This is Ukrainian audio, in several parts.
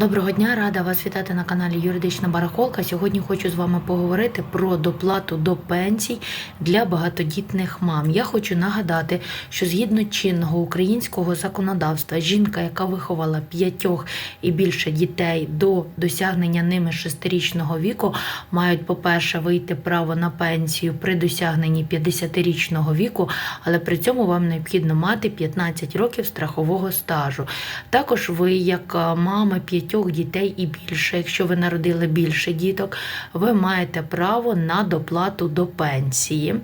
Доброго дня, рада вас вітати на каналі Юридична Барахолка. Сьогодні хочу з вами поговорити про доплату до пенсій для багатодітних мам. Я хочу нагадати, що згідно чинного українського законодавства, жінка, яка виховала п'ятьох і більше дітей до досягнення ними шестирічного віку, мають, по-перше, вийти право на пенсію при досягненні 50-річного віку, але при цьому вам необхідно мати 15 років страхового стажу. Також ви, як е, мами п'ятьох дітей і більше, якщо ви народили більше діток, ви маєте право на доплату до пенсії.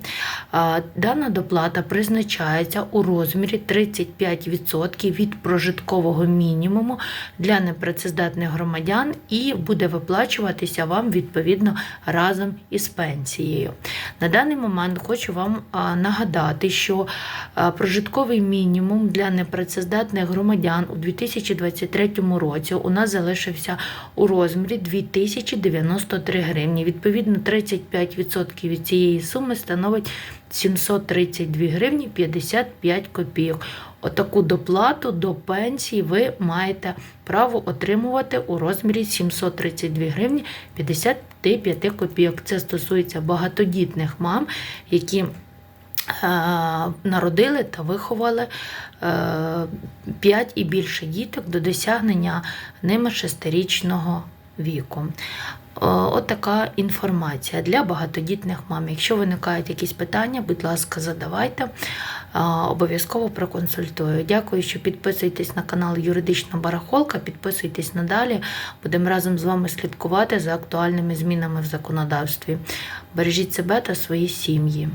Дана доплата призначається у розмірі 35% від прожиткового мінімуму для непрацездатних громадян і буде виплачуватися вам відповідно разом із пенсією. На даний момент хочу вам нагадати, що прожитковий мінімум для непрацездатних громадян у 2023 році у нас залишився у розмірі 2093 гривні. Відповідно, 35% від цієї суми становить 732 гривні 55 копійок. Отаку доплату до пенсії ви маєте право отримувати у розмірі 732 гривні 55 копійок. Це стосується багатодітних мам, які народили та виховали 5 і більше діток до досягнення ними шестирічного віку. О, От така інформація для багатодітних мам. Якщо виникають якісь питання, будь ласка, задавайте. Обов'язково проконсультую. Дякую, що підписуєтесь на канал Юридична Барахолка. Підписуйтесь надалі. Будемо разом з вами слідкувати за актуальними змінами в законодавстві. Бережіть себе та свої сім'ї.